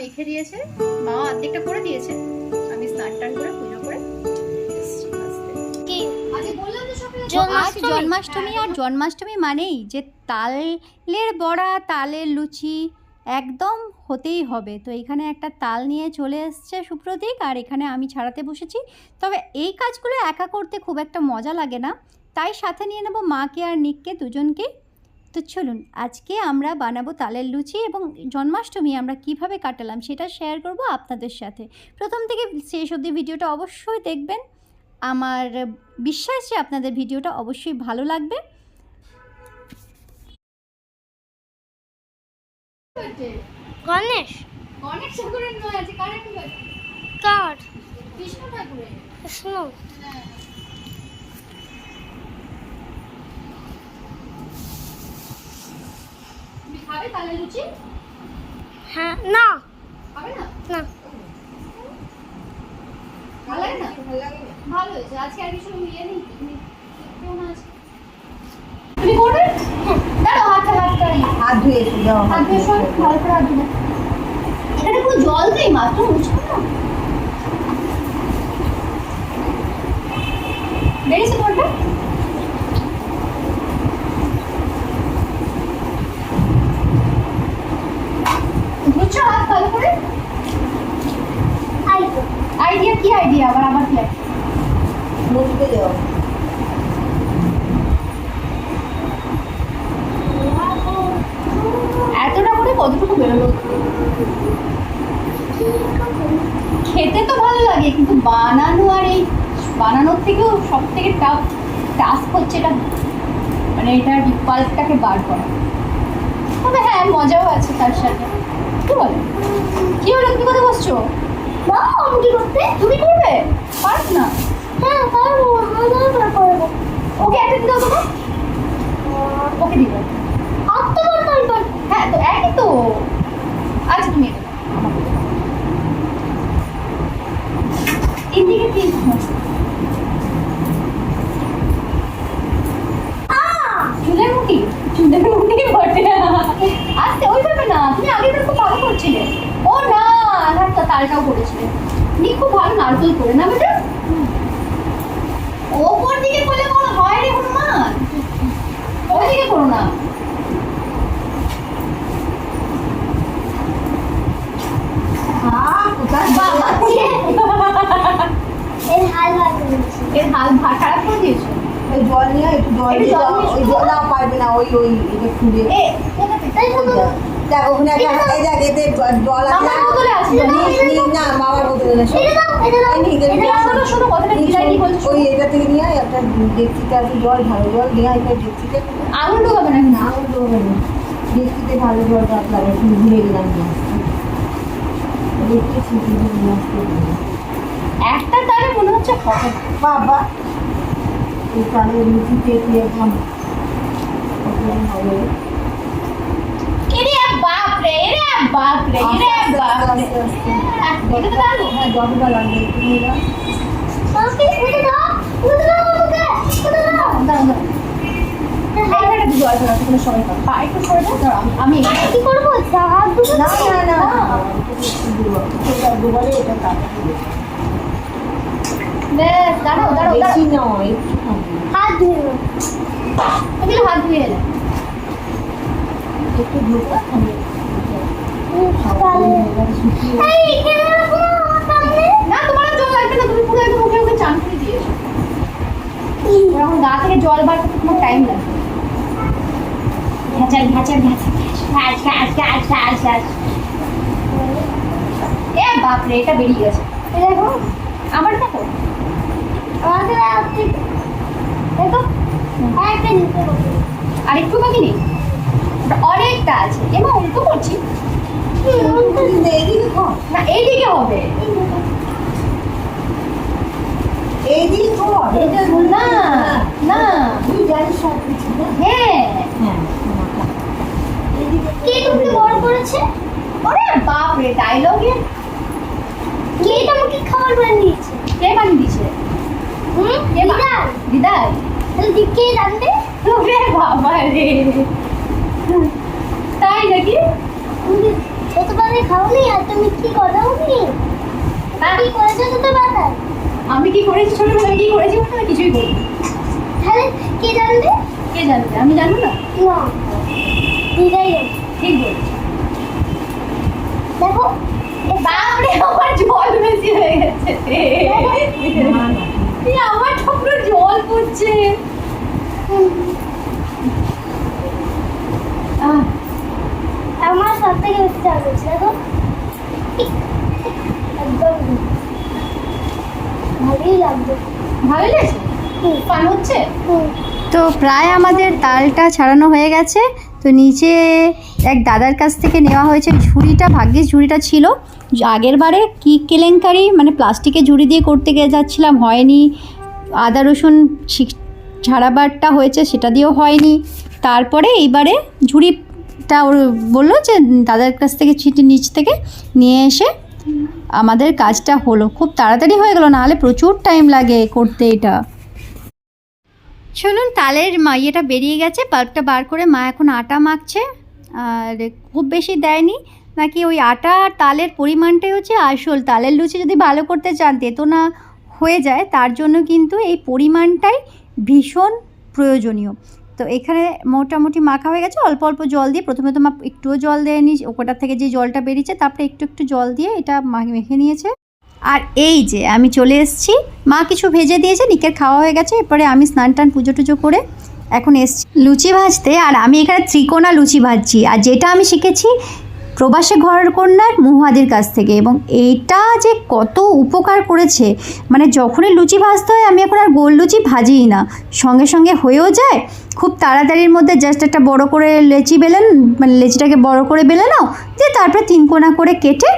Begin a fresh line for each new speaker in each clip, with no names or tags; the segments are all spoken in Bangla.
মেখে দিয়েছে। মা অর্ধেকটা করে দিয়েছে। আমি স্নান টান করে পুজো করে
জন্মাষ্টমী?
আজ জন্মাষ্টমী আর জন্মাষ্টমী মানেই যে তালের বড়া তালের লুচি একদম হতেই হবে। তো এখানে একটা তাল নিয়ে চলে এসছে সুপ্রতীক আর এখানে আমি ছাড়াতে বসেছি। তবে এই কাজগুলো একা করতে খুব একটা মজা লাগে না। তাই সাথে নিয়ে নেব মাকে আর নিককে দুজনকে। তো চলুন আজকে আমরা বানাবো তালের লুচি এবং জন্মাষ্টমী আমরা কীভাবে কাটালাম সেটা শেয়ার করব আপনাদের সাথে। প্রথম থেকে শেষ অবধি ভিডিওটা অবশ্যই দেখবেন। আমার বিশ্বাস যে আপনাদের ভিডিওটা অবশ্যই ভালো লাগবে।
গণেশ।
অনেক ঠাকুরের নয় আছে কার
কার?
কৃষ্ণ ঠাকুরের।
কৃষ্ণ।
খাবে তালে লুচি
হ্যাঁ না
খাবে না
না
ভালো লাগে না ভালো হয়েছে আজকে আর কিছু ইয়ে নেই তুমি কেউ না আছে তুমি করবে দাঁড়াও হাতটা হাতটা এই,
হাত ধুয়ে এসে যাও
হাত ধুয়ে শোন ভালো করে হাত ধুয়ে এখানে পুরো জল দেই মাত্র মুছবো না বেরিয়েছে কোনটা বুঝছ হাত ভালো করে আইডিয়া কি আইডিয়া আবার আমার কি
যাও
এতটা করে কতটুকু বেরোলো? খেতে তো ভালো লাগে কিন্তু বানানো আর এই বানানোর থেকেও সব থেকে টাফ টাস্ক হচ্ছে এটা মানে এটার পাল্পটাকে বার করা। তবে হ্যাঁ মজাও আছে তার সাথে। কি বলে? কি হলো? তুমি কথা বসছো?
আমি কি করতে।
তুমি করবে? পারছ না?
হ্যাঁ পারব হাজার করব।
ওকে, একটা দিতে হবে ওকে দিবে।
আত্ম তো
হ্যাঁ তো একই তো। আচ্ছা তুমি এটা দাও। তিন দিকে তিন চুলের মুঠি চুলের মুঠি বটে আস্তে ওইভাবে না তুমি আগে তো খুব ভালো করছিলে ও না আধার তো তালটাও করেছিলে তুমি খুব ভালো নারকেল করে না বেটা ওপর দিকে করলে কোনো হয় রে হনুমান ওই দিকে করো না।
হ্যাঁ
এর হাল
খারাপ করে দিয়েছ?
ওই জল নিয়ে একটু জল দিয়ে
জল
দাও পারবে না ওই ওই এটা ওই দেখ। ওখানে একটা এই দেখ এতে জল আছে। না মামার বোতলে না ওই এটা থেকে নিয়ে আয়, একটা ডেকচিতে আছে জল ভালো জল নিয়ে আয়, একটা ডেকচিতে।
আঙুল ঢোকাবে না
না আঙুল না। ডেকচিতে ভালো জল গাছ লাগে ঘুরে গেলাম ছিটি দিয়ে।
একটা তারে মনে হচ্ছে
বাবা এই হবে
এরে বাপ রে এরে বাপ রে এরে
আস্তে
বাপ
আস্তে
রে
আস্তে আস্তে
এটা তো দাঁড়ো
হ্যাঁ যতটা লাগবে একটু নিয়ে নাও।
আমাকে এটা দাও এটা দাও আমাকে এটা দাও
দাঁড়ো দাঁড়ো এইখানে একটু জল ফেলা কোনো সময় পাবে
করব হাত ধুয়ে
হাত ধুয়ে
একটু ধোকা
না তোমার তুমি পুরো একদম মুখে মুখে চান করে দিয়েছ এখন গা থেকে জল বার করতে তোমার টাইম লাগবে ঘ্যাচার ঘ্যাচার ঘ্যাচার ঘ্যাচ ঘ্যাচ ঘ্যাচ ঘ্যাচ ঘ্যাচ এ বাপরে এটা বেরিয়ে গেছে
দেখো
আবার দেখো
আমাকে দেখো আর একটা নিতে হবে
আর একটু বাকি নেই। অনেকটা আছে। এমা উল্টো করছি। না এইদিকে
করেছে
ওরে বাপরে ডায়লগে
কে এটা আমাকে খাবার বানিয়েছে
কে বানিয়ে দিছে
হুম
কে বা-
তাহলে দি- কে জানবে?
ওরে বাবা রে তাই নাকি
তুমি কতবার করে খাওনি আর তুমি কি করাওনি বাকি করেছ তো তো বাতায়
আমি কি করেছি ছোটবেলায় কি করেছি আমি কিছুই করি
তাহলে কে জানবে?
কে জানবে? আমি জানব না?
না। দিদাই।
ঠিক বলেছি।
দেখো
বাপরে আমার জল বেশি হয়ে গেছে।
না, না।
আমার ঠাকুরের জল পড়ছে আহ,
আমার সব থেকে বেশি চাল হচ্ছে দেখো একদম ভালোই লাগবে
ভালো লেগেছে
হুম,
পান হচ্ছে
হুম।
তো প্রায় আমাদের তালটা ছাড়ানো হয়ে গেছে। তো নিচে এক দাদার কাছ থেকে নেওয়া হয়েছে ঝুড়িটা, ভাগ্যিস ঝুড়িটা ছিল। আগের বারে কী কেলেঙ্কারি মানে প্লাস্টিকের ঝুড়ি দিয়ে করতে গিয়ে যাচ্ছিলাম, হয়নি। আদা, রসুন ছাড়াবারটা হয়েছে, সেটা দিয়েও হয়নি। তারপরে এইবারে ঝুড়িটা ওর বলল যে, দাদার কাছ থেকে ছিটি নিচ থেকে নিয়ে এসে আমাদের কাজটা হলো। খুব তাড়াতাড়ি হয়ে গেলো, নাহলে প্রচুর টাইম লাগে করতে এটা। চলুন, তালের মা ইয়েটা বেরিয়ে গেছে। পাল্পটা বার করে মা এখন আটা মাখছে। আর খুব বেশি দেয়নি, নাকি ওই আটা আর তালের পরিমাণটাই হচ্ছে আসল। তালের লুচি যদি ভালো করতে চান তেতো না হয়ে যায়। তার জন্য কিন্তু এই পরিমাণটাই ভীষণ প্রয়োজনীয়। তো এখানে মোটামুটি মাখা হয়ে গেছে। অল্প অল্প জল দিয়ে প্রথমে তো মা একটুও জল দেয়নি। ওটার থেকে যে জলটা বেরিয়েছে, তারপরে একটু একটু জল দিয়ে এটা মেখে নিয়েছে। আর এই যে আমি চলে এসেছি। মা কিছু ভেজে দিয়েছে, নিকের খাওয়া হয়ে গেছে, এরপরে আমি স্নান টান, পুজো টুজো করে এখন এসছি। লুচি ভাজতে, আর আমি এখানে ত্রিকোণা লুচি ভাজছি, আর যেটা আমি শিখেছি প্রবাসী ঘর কন্যার মুহাদির কাছ থেকে, এবং এইটা যে কত উপকার করেছে মানে যখনই লুচি ভাজতে হয়, আমি এখন আর গোল লুচি ভাজিই না। সঙ্গে সঙ্গে হয়েও যায়, খুব তাড়াতাড়ির মধ্যে জাস্ট একটা বড় করে লেচি বেলেন মানে লেচিটাকে বড় করে বেলে নাও, দিয়ে তারপরে তিন কোনা করে কেটে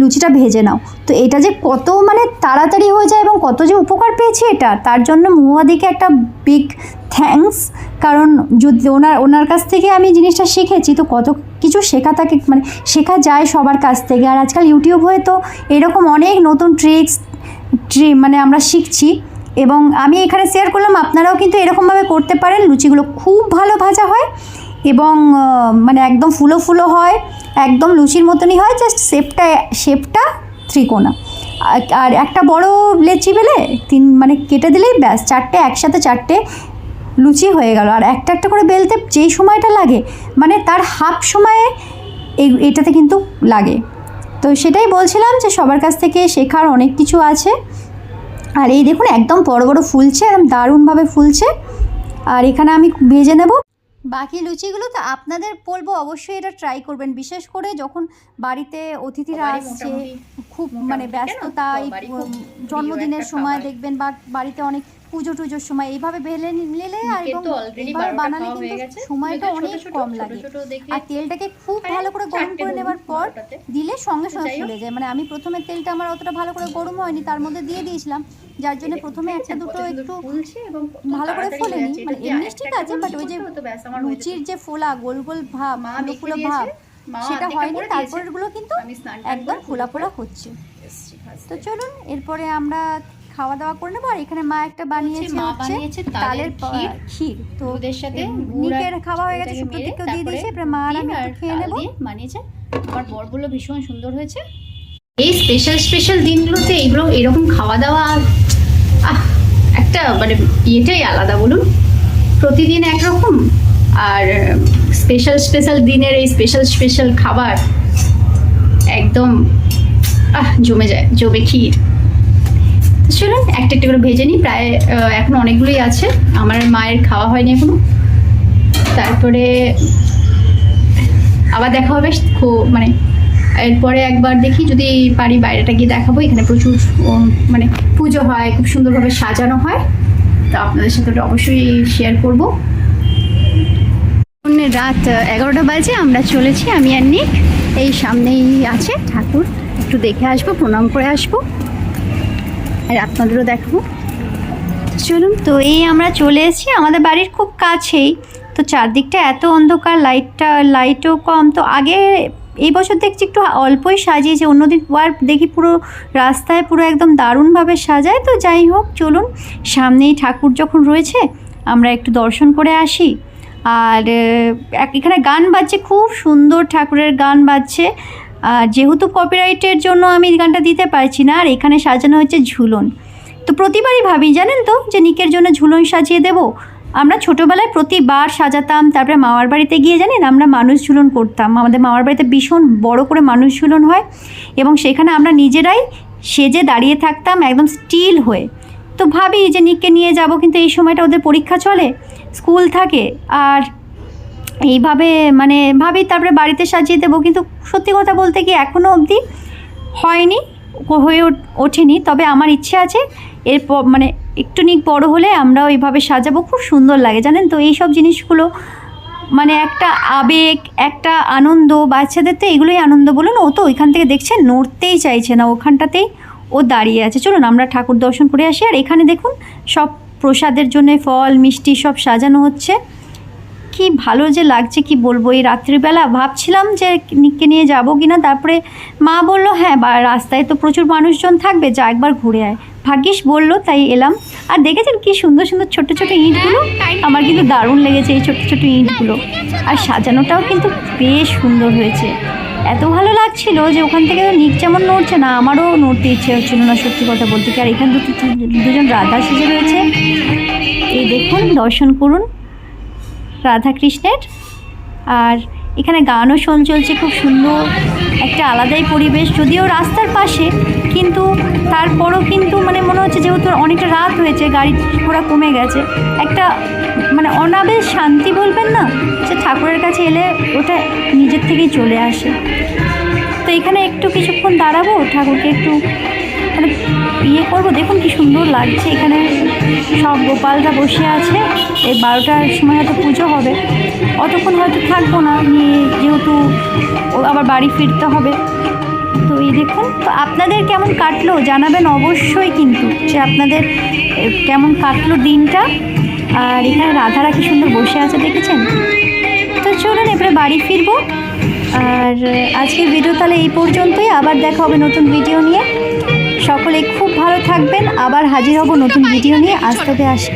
লুচিটা ভেজে নাও। তো এটা যে কত মানে তাড়াতাড়ি হয়ে যায় এবং কত যে উপকার পেয়েছি এটা, তার জন্য মহুয়াদিকে একটা বিগ থ্যাঙ্কস কারণ যদি ওনার ওনার কাছ থেকে আমি জিনিসটা শিখেছি, তো কত কিছু শেখা থাকে মানে শেখা যায় সবার কাছ থেকে। আর আজকাল ইউটিউব হয়ে তো এরকম অনেক নতুন ট্রিক্স ট্রি মানে আমরা শিখছি। এবং আমি এখানে শেয়ার করলাম, আপনারাও কিন্তু এরকমভাবে করতে পারেন। লুচিগুলো খুব ভালো ভাজা হয়। এবং মানে একদম ফুলো ফুলো হয়, একদম লুচির মতনই হয় জাস্ট শেপটা শেপটা ত্রিকোণা। আর- একটা বড় লেচি বেলে তিন মানে কেটে দিলেই ব্যাস, চারটে একসাথে চারটে লুচি হয়ে গেল। আর একটা একটা করে বেলতে যেই সময়টা লাগে মানে তার হাফ সময়ে এই এটাতে কিন্তু লাগে। তো সেটাই বলছিলাম যে সবার কাছ থেকে শেখার অনেক কিছু আছে। আর এই দেখুন, একদম বড় বড় ফুলছে, একদম দারুণভাবে ফুলছে। আর এখানে আমি ভেজে নেব। বাকি লুচিগুলো তো আপনাদের বলব অবশ্যই এটা ট্রাই করবেন বিশেষ করে যখন বাড়িতে অতিথিরা আসছে খুব মানে? ব্যস্ততা জন্মদিনের সময় দেখবেন বা বাড়িতে অনেক পুজো টুজোর সময় এইভাবে বেলে নিলে আর এবং এবার বানালে কিন্তু। সময়টা অনেক কম লাগে। আর তেলটাকে খুব ভালো করে গরম করে নেবার পর দিলে সঙ্গে সঙ্গে। ফুলে যায়। মানে আমি প্রথমে তেলটা আমার অতটা ভালো করে গরম হয়নি তার মধ্যে দিয়ে দিয়েছিলাম। যার জন্য প্রথমে একটা দুটো একটু
ফুলছে এবং
ভালো করে ফোলেনি। মানে এমনি ঠিক আছে বাট ওই যে। লুচির যে ফোলা গোল গোল ভাব ফুলো ভাব সেটা হয়নি। তারপরেরগুলো কিন্তু একদম ফোলা ফোলা হচ্ছে। তো চলুন এরপরে আমরা খাওয়া দাওয়া করে নেব। আর এখানে মা একটা বানিয়েছে
মা বানিয়েছে
তালের
ক্ষীর।
তো
দুধের সাথে
নিকের খাওয়া হয়ে গেছে সুপ্রতীককেও দিয়ে দিয়েছে এবার মা আর আমি একটু খেয়ে নেব।
বানিয়েছে। আমার বর বলল ভীষণ সুন্দর হয়েছে। এই স্পেশাল স্পেশাল দিনগুলোতে এইগুলো এরকম খাওয়া দাওয়া আহ একটা মানে ইয়েটাই আলাদা বলুন। প্রতিদিন একরকম। আর স্পেশাল স্পেশাল দিনের এই স্পেশাল স্পেশাল খাবার একদম আহ জমে যায় জমে ক্ষীর। চলুন একটা একটা করে ভেজে নিই, প্রায় এখনও অনেকগুলোই আছে। আমার মায়ের খাওয়া হয়নি এখনও। তারপরে আবার দেখা হবে মানে এরপরে একবার দেখি, যদি পারি বাইরেটা গিয়ে দেখাবো। এখানে প্রচুর মানে পুজো হয়, খুব সুন্দরভাবে সাজানো হয়। তো আপনাদের সাথে ওটা অবশ্যই শেয়ার করব। রাত এগারোটা বাজে, আমরা চলেছি, আমি আর নিক। এই সামনেই আছে ঠাকুর। একটু দেখে আসব, প্রণাম করে আসব। আর আপনাদেরও দেখাবো। চলুন, তো এই আমরা চলে এসেছি আমাদের বাড়ির খুব কাছেই। তো চারদিকটা এত অন্ধকার, লাইটটা, লাইটও কম। তো আগে এই বছর দেখছি একটু অল্পই সাজিয়েছে অন্যদিন আর দেখি পুরো রাস্তায় পুরো একদম দারুণভাবে সাজায়। তো যাই হোক, চলুন, সামনেই ঠাকুর যখন রয়েছে, আমরা একটু দর্শন করে আসি। আর এখানে গান বাজছে, খুব সুন্দর ঠাকুরের গান বাজছে।
আর যেহেতু কপিরাইটের জন্য আমি গানটা দিতে পারছি না, আর এখানে সাজানো হচ্ছে ঝুলন। তো প্রতিবারই ভাবি, জানেন তো, যে নিকের জন্য ঝুলন সাজিয়ে দেব। আমরা ছোটোবেলায় প্রতিবার সাজাতাম, তারপরে মামার বাড়িতে গিয়ে, জানেন, আমরা মানুষ ঝুলন করতাম। আমাদের মামার বাড়িতে ভীষণ বড় করে মানুষ ঝুলন হয় এবং সেখানে আমরা নিজেরাই সেজে দাঁড়িয়ে থাকতাম একদম স্টিল হয়ে। তো ভাবি যে নিককে নিয়ে যাব, কিন্তু এই সময়টা ওদের পরীক্ষা চলে, স্কুল থাকে, আর এইভাবে মানে ভাবি তারপরে বাড়িতে সাজিয়ে দেবো। কিন্তু সত্যি কথা বলতে কি এখনও অবধি হয়নি, হয়ে ওঠ- ওঠেনি। তবে আমার ইচ্ছে আছে, এরপর মানে একটু নিক বড় হলে আমরাও এইভাবে সাজাবো। খুব সুন্দর লাগে, জানেন তো? এই সব জিনিসগুলো মানে একটা আবেগ, একটা আনন্দ, বাচ্চাদের তো এগুলোই আনন্দ বলুন। ও তো ওইখান থেকে দেখছেন নড়তেই চাইছে না। ওখানটাতেই ও দাঁড়িয়ে আছে। চলুন, আমরা ঠাকুর দর্শন করে আসি। আর এখানে দেখুন, সব প্রসাদের জন্য ফল, মিষ্টি সব সাজানো হচ্ছে। কি ভালো যে লাগছে কি বলব? এই রাত্রিবেলা ভাবছিলাম যে নিককে নিয়ে যাব কি না তারপরে মা বলল হ্যাঁ বা, রাস্তায় তো প্রচুর মানুষজন থাকবে, যা একবার ঘুরে আয়। ভাগ্যিস বলল, তাই এলাম। আর দেখেছেন কি সুন্দর সুন্দর ছোট ছোট ইঁটগুলো? আমার কিন্তু দারুণ লেগেছে এই ছোট ছোট ইঁটগুলো। আর সাজানোটাও কিন্তু বেশ সুন্দর হয়েছে। এত ভালো লাগছিল যে ওখান থেকে নিক যেমন নড়ছে না, আমারও নড়তে ইচ্ছে হচ্ছিল না সত্যি কথা বলতে। কি আর এখানে দুজন রাধা সেজে রয়েছে। এই দেখুন, দর্শন করুন। রাধাকৃষ্ণের। আর এখানে গানও শোন চলছে, খুব সুন্দর, একটা আলাদাই পরিবেশ। যদিও রাস্তার পাশে, কিন্তু তারপরও কিন্তু মানে মনে হচ্ছে যেহেতু অনেকটা রাত হয়েছে গাড়ি ঘোড়া কমে গেছে, একটা মানে অনাবেশ শান্তি বলবেন না, যে ঠাকুরের কাছে এলে ওটা নিজের থেকেই চলে আসে। তো এখানে একটু কিছুক্ষণ দাঁড়াবো, ঠাকুরকে একটু মানে ইয়ে করব, দেখুন কি সুন্দর লাগছে। এখানে সব গোপালরা বসে আছে। এই বারোটার সময় হয়তো পুজো হবে। অতক্ষণ হয়তো থাকব না, নিয়ে যেহেতু আবার বাড়ি ফিরতে হবে। তো এই দেখুন, তো আপনাদের কেমন কাটলো? জানাবেন অবশ্যই কিন্তু যে আপনাদের কেমন কাটলো দিনটা। আর এখানে রাধারা কি সুন্দর বসে আছে দেখেছেন? তো চলুন এবারে বাড়ি ফিরবো। আর আজকের ভিডিও তাহলে এই পর্যন্তই। আবার দেখা হবে নতুন ভিডিও নিয়ে। সকলে খুব ভালো থাকবেন। আবার হাজির হব নতুন ভিডিও নিয়ে। আস্তে আসি।